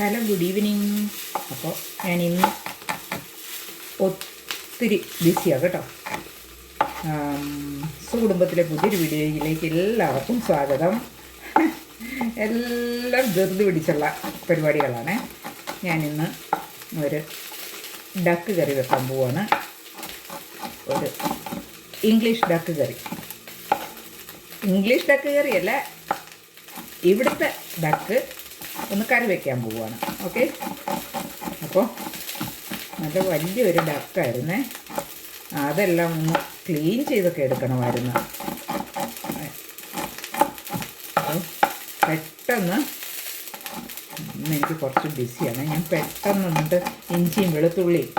Hello good evening അപ്പോൾ ഞാൻ ഇന്ന് ഒത്തിരി ബിസിയാണ് കേട്ടോ. സുകുടുംബത്തിലെ പുതിയൊരു വീഡിയോയിലേക്ക് എല്ലാവർക്കും സ്വാഗതം. എല്ലാം ധൃതി പിടിച്ചുള്ള പരിപാടികളാണ്. ഞാനിന്ന് ഒരു ഡക്ക് കറി വെക്കാൻ പോവാണ്. ഒരു English duck curry. English duck കറിയല്ല ഇവിടുത്തെ ഡക്ക് ഒന്ന് കറി വെക്കാൻ പോവുകയാണ് ഓക്കെ അപ്പോൾ നല്ല വലിയൊരു ഡക്കായിരുന്നേ. അതെല്ലാം ഒന്ന് ക്ലീൻ ചെയ്തൊക്കെ എടുക്കണമായിരുന്നു. പെട്ടെന്ന് എനിക്ക് കുറച്ച് ബിസിയാണ്. ഞാൻ പെട്ടെന്ന് എന്നിട്ട് ഇഞ്ചിയും വെളുത്തുള്ളിയും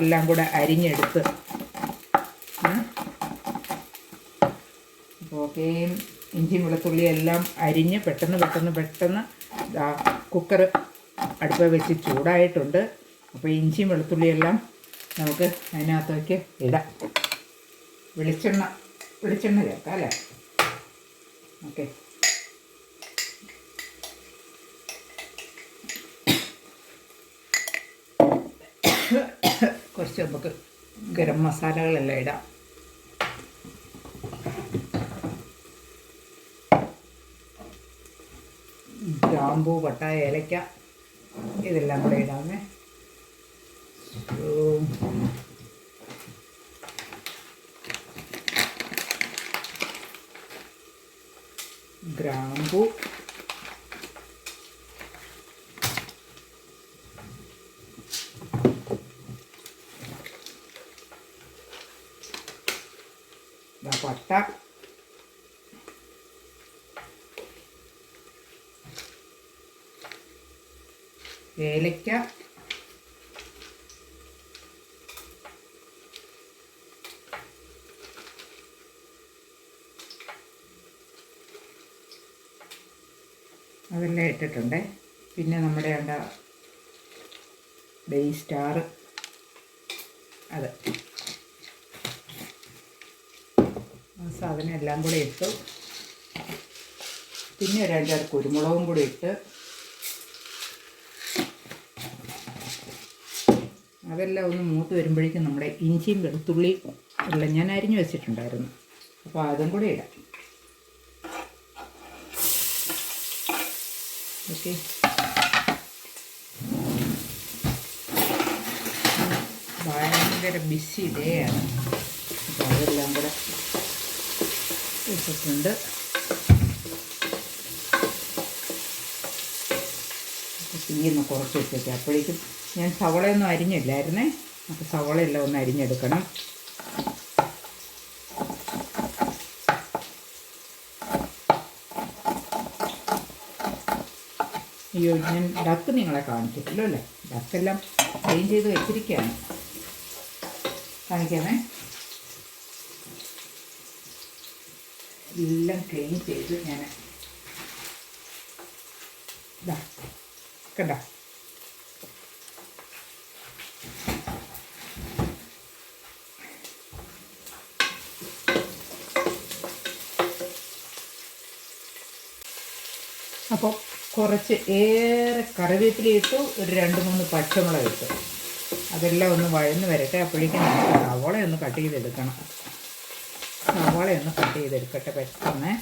എല്ലാം കൂടെ അരിഞ്ഞെടുത്ത്. ഓക്കെ. ഇഞ്ചിയും വെളുത്തുള്ളിയും എല്ലാം അരിഞ്ഞ് പെട്ടെന്ന് പെട്ടെന്ന് പെട്ടെന്ന് കുക്കർ അടുപ്പ് വെച്ച് ചൂടായിട്ടുണ്ട്. അപ്പോൾ ഇഞ്ചിയും വെളുത്തുള്ളിയെല്ലാം നമുക്ക് അതിനകത്തേക്ക് ഇടാം. വെളിച്ചെണ്ണ വെളിച്ചെണ്ണ ചേർക്കാം അല്ലേ? ഓക്കെ. കുറച്ച് നമുക്ക് ഗരം മസാലകളെല്ലാം ഇടാം. ഗ്രാമ്പൂ പട്ട ഏലക്ക ഇതെല്ലാം കൂടെ ഇടാമേ. So, ഗ്രാമ്പൂ. ദാ പട്ട. ഏലക്ക. അതെല്ലാം ഇട്ടിട്ടുണ്ട്. പിന്നെ നമ്മുടെ എന്താ ബേ സ്റ്റാർ അത് സാധനം എല്ലാം കൂടി ഇട്ടു. പിന്നെ ഒരു കുരുമുളകും കൂടി ഇട്ട് അതെല്ലാം ഒന്ന് മൂത്ത് വരുമ്പോഴേക്കും നമ്മുടെ ഇഞ്ചിയും വെളുത്തുള്ളി എല്ലാം ഞാൻ അരിഞ്ഞു വെച്ചിട്ടുണ്ടായിരുന്നു. അപ്പോൾ അതും കൂടെ ഇടാം. ഓക്കെ. ഭയങ്കര ബിസി ഡേ ആണ്. അപ്പോൾ അതെല്ലാം കൂടെ ഇട്ടിട്ടുണ്ട്. തീയൊന്ന് കുറച്ച് വെച്ചേക്കാം. അപ്പോഴേക്കും ഞാൻ സവളയൊന്നും അരിഞ്ഞില്ലായിരുന്നേ. അപ്പോൾ സവളയെല്ലാം ഒന്ന് അരിഞ്ഞെടുക്കണം. അയ്യോ ഞാൻ ഡക്ക് നിങ്ങളെ കാണിച്ചിട്ടില്ലോ അല്ലേ? ഡക്കെല്ലാം ക്ലീൻ ചെയ്ത് വെച്ചിരിക്കുകയാണ്. കാണിക്കാമേ. എല്ലാം ക്ലീൻ ചെയ്ത് ഞാൻ ഇതാ കണ്ട? അപ്പോൾ കുറച്ച് ഏറെ കറിവേപ്പില ഇട്ടു ഒരു രണ്ട് മൂന്ന് പച്ചമുളക് ഇട്ടു. അതെല്ലാം ഒന്ന് വഴന്ന് വരട്ടെ. അപ്പോഴേക്കും നമുക്ക് സവോള ഒന്ന് കട്ട് ചെയ്തെടുക്കണം. സവോള ഒന്ന് കട്ട് ചെയ്തെടുക്കട്ടെ പെട്ടെന്ന്.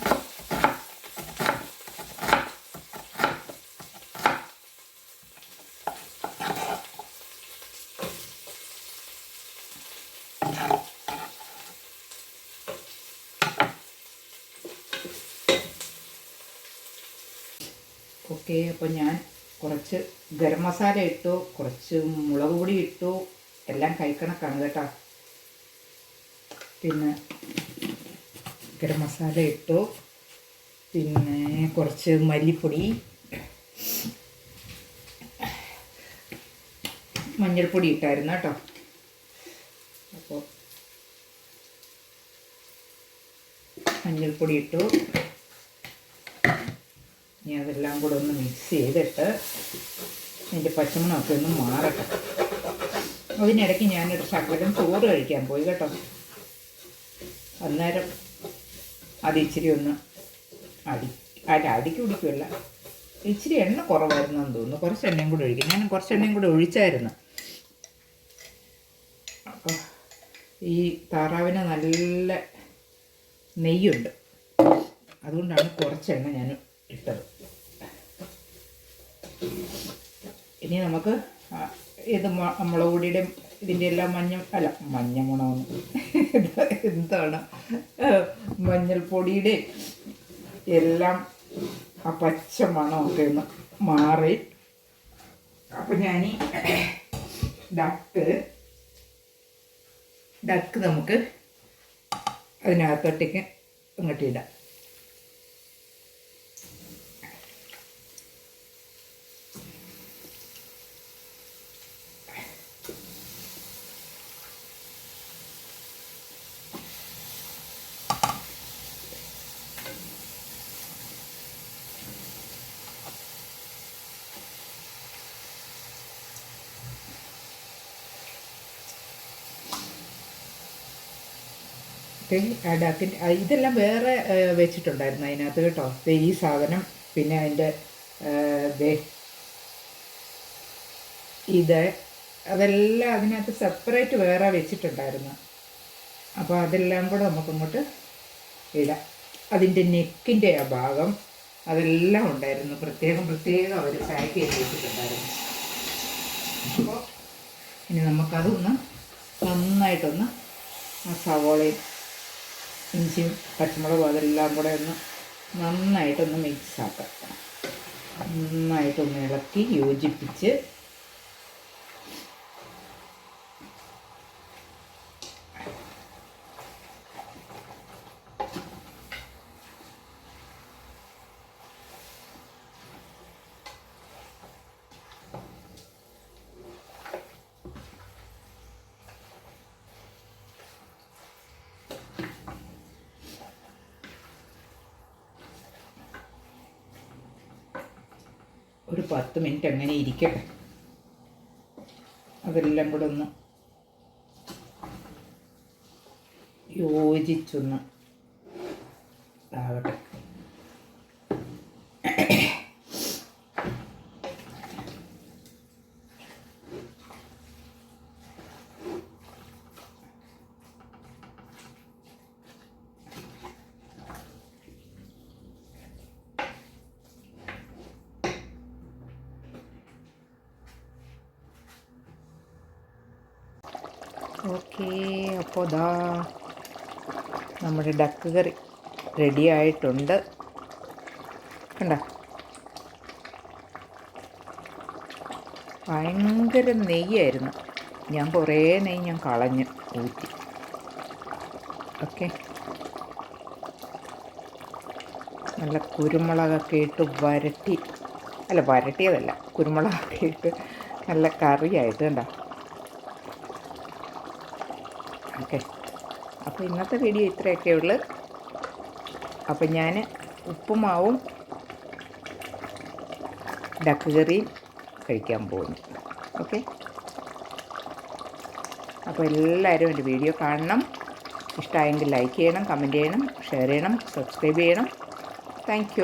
ഓക്കെ അപ്പോൾ ഞാൻ കുറച്ച് ഗരം മസാല ഇട്ടു കുറച്ച് മുളക് പൊടി ഇട്ടു എല്ലാം കഴിക്കണക്കാണ് കേട്ടോ. പിന്നെ ഗരം മസാല ഇട്ടു. പിന്നെ കുറച്ച് മല്ലിപ്പൊടി മഞ്ഞൾപ്പൊടി ഇട്ടായിരുന്നു കേട്ടോ. അപ്പോൾ മഞ്ഞൾപ്പൊടി ഇട്ടു. ഇനി അതെല്ലാം കൂടെ ഒന്ന് മിക്സ് ചെയ്തിട്ട് അതിന്റെ പച്ചമണമൊക്കെ ഒന്ന് മാറട്ടെ. അതിനിടയ്ക്ക് ഞാനൊരു ശകലം ചോറ് കഴിക്കാൻ പോയി കേട്ടോ. അന്നേരം അത് ഇച്ചിരി ഒന്ന് അടി അല്ല അടിക്ക് പിടിക്കുമല്ല ഇച്ചിരി എണ്ണ കുറവായിരുന്നു എന്ന് തോന്നുന്നു. കുറച്ച് എണ്ണയും കൂടെ ഒഴിക്കും. ഞാൻ കുറച്ച് എണ്ണയും കൂടെ ഒഴിച്ചായിരുന്നു. അപ്പോൾ ഈ താറാവിന് നല്ല നെയ്യുണ്ട്. അതുകൊണ്ടാണ് കുറച്ചെണ്ണ ഞാൻ ഇട്ടത്. ഇനി നമുക്ക് ഇത് മുളക് പൊടിയുടെ ഇതിന്റെ എല്ലാം മഞ്ഞ അല്ല മഞ്ഞ മണമെന്ന് എന്താണ്? മഞ്ഞൾപ്പൊടിയുടെ എല്ലാം ആ പച്ച മണമൊക്കെ ഒന്ന് മാറി. അപ്പം ഞാൻ ഡക്ക് ഡക്ക് നമുക്ക് അതിനകത്തോട്ടേക്ക് അങ്ങോട്ട് ഇടാം. ദേ, ആ ഇതെല്ലാം വേറെ വെച്ചിട്ടുണ്ടായിരുന്നു അതിനകത്ത് കേട്ടോ. ഈ സാധനം പിന്നെ അതിന്റെ ദേ. ഇത് അതെല്ലാം അതിനകത്ത് സെപ്പറേറ്റ് വേറെ വെച്ചിട്ടുണ്ടായിരുന്നു. അപ്പോൾ അതെല്ലാം കൂടെ നമുക്കിങ്ങോട്ട് ഇടാം. അതിന്റെ നെക്കിന്റെ ആ ഭാഗം അതെല്ലാം ഉണ്ടായിരുന്നു. പ്രത്യേകം പ്രത്യേകം അവർ പാക്ക് ചെയ്ത് വെച്ചിട്ടുണ്ടായിരുന്നു. അപ്പോൾ ഇനി നമുക്കതൊന്ന് നന്നായിട്ടൊന്ന് ആ സവോളയും ഇഞ്ചിയും പച്ചമുളകും അതെല്ലാം കൂടെ ഒന്ന് നന്നായിട്ടൊന്ന് മിക്സ് ആക്കാം. നന്നായിട്ടൊന്ന് ഇളക്കി യോജിപ്പിച്ച് ഒരു പത്ത് മിനിറ്റ് അങ്ങനെ ഇരിക്കട്ടെ. അതെല്ലാം കൂടെ ഒന്ന് യോജിച്ചൊന്ന് ആകട്ടെ ഓക്കേ അപ്പോൾ ദാ നമ്മുടെ ഡക്ക് കറി റെഡി ആയിട്ടുണ്ട്. കണ്ട? ഭയങ്കര നെയ്യായിരുന്നു. ഞാൻ കുറേ നെയ്യ് ഞാൻ കളഞ്ഞ് ഊറ്റി. ഓക്കെ. നല്ല കുരുമുളകൊക്കെ ഇട്ട് വരട്ടി. അല്ല വരട്ടിയതല്ല കുരുമുളകൊക്കെ ഇട്ട് നല്ല കറിയായിട്ട് കണ്ടോ? ഓക്കെ. അപ്പോൾ ഇന്നത്തെ വീഡിയോ ഇത്രയൊക്കെ ഉള്ളു. അപ്പം ഞാൻ ഉപ്പുമാവും ഡക്ക് കറിയും കഴിക്കാൻ പോകുന്നു. ഓക്കെ. അപ്പോൾ എല്ലാവരും എന്റെ വീഡിയോ കാണണം. ഇഷ്ടമായെങ്കിൽ ലൈക്ക് ചെയ്യണം കമന്റ് ചെയ്യണം ഷെയർ ചെയ്യണം സബ്സ്ക്രൈബ് ചെയ്യണം. താങ്ക്